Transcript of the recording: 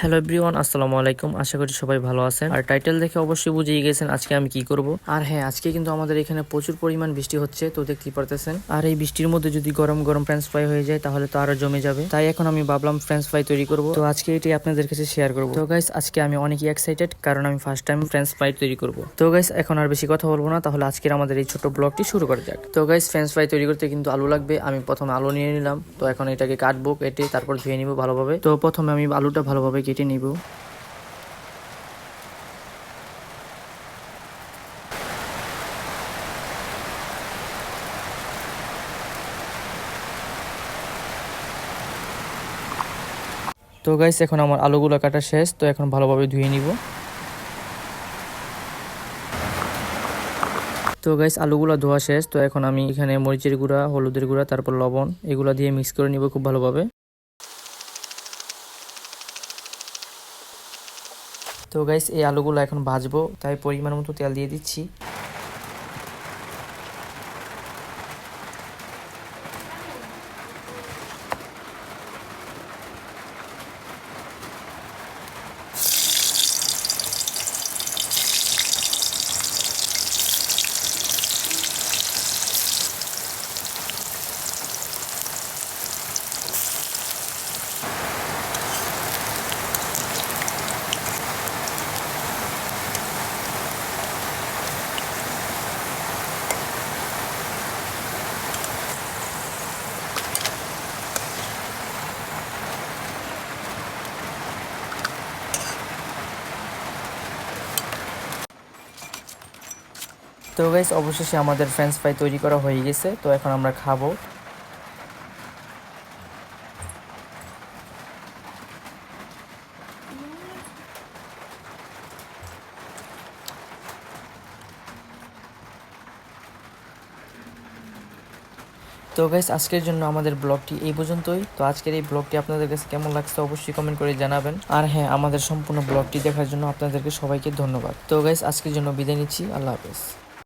Hello everyone আসসালামু আলাইকুম। আশা করি সবাই ভালো আছেন। আর টাইটেল দেখে অবশ্যই বুঝিয়ে গেছেন আজকে আমি কি করব। আর হ্যাঁ আজকে কিন্তু আমাদের এখানে প্রচুর পরিমাণ বৃষ্টি হচ্ছে, তো দেখতেই পারতেছেন। আর এই বৃষ্টির মধ্যে যদি গরম গরম ফ্রেঞ্চ ফ্রাই হয়ে যায়, তাহলে তো আরও জমে যাবে। তাই এখন আমি ভাবলাম ফ্রেঞ্চ ফ্রাই তৈরি করব। তো আজকে এটি আপনাদের কাছে শেয়ার করব। তো গাইস আজকে আমি অনেকই এক্সাইটেড কারণ আমি ফার্স্ট টাইম ফ্রেঞ্চ ফ্রাই তৈরি করব। তো গাইস এখন আর বেশি কথা বলব না, তাহলে আজকের আমাদের এই ছোট ব্লগটি শুরু করা যাক। তো গাইস ফ্রেঞ্চ ফ্রাই তৈরি করতে কিন্তু আলু লাগবে। আমি প্রথমে আলু নিয়ে নিলাম। তো এখন এটাকে কাটবো, কেটে তারপর ধুয়ে নিব ভালোভাবে। তো প্রথমে আমি আলুটা ভালোভাবে কেটে নিব। তো গাইস এখন আমার আলুগুলো কাটা শেষ, তো এখন ভালোভাবে ধুয়ে নিব। তো গাইস আলুগুলো ধোয়া শেষ, তো এখন আমি এখানে মরিচের গুঁড়া, হলুদের গুঁড়া, তারপর লবণ, এগুলো দিয়ে মিক্স করে নিব খুব ভালোভাবে। তো গাইস এই আলুগুলো এখন ভাজবো তাই পরিমাণ মতো তেল দিয়ে দিচ্ছি। তো গাইস অবশেষে আমাদের ফ্রেঞ্চ ফ্রাই তৈরি করা হয়ে গেছে, তো এখন আমরা খাব। তো গাইস আজকের জন্য আমাদের ব্লগটি এই পর্যন্তই। তো আজকের এই ব্লগটি আপনাদের কাছে কেমন লাগছে অবশ্যই কমেন্ট করে জানাবেন। আর হ্যাঁ আমাদের সম্পূর্ণ ব্লগটি দেখার জন্য আপনাদেরকে সবাইকে ধন্যবাদ। তো গাইস আজকের জন্য বিদায় নিচ্ছি। আল্লাহ হাফেজ।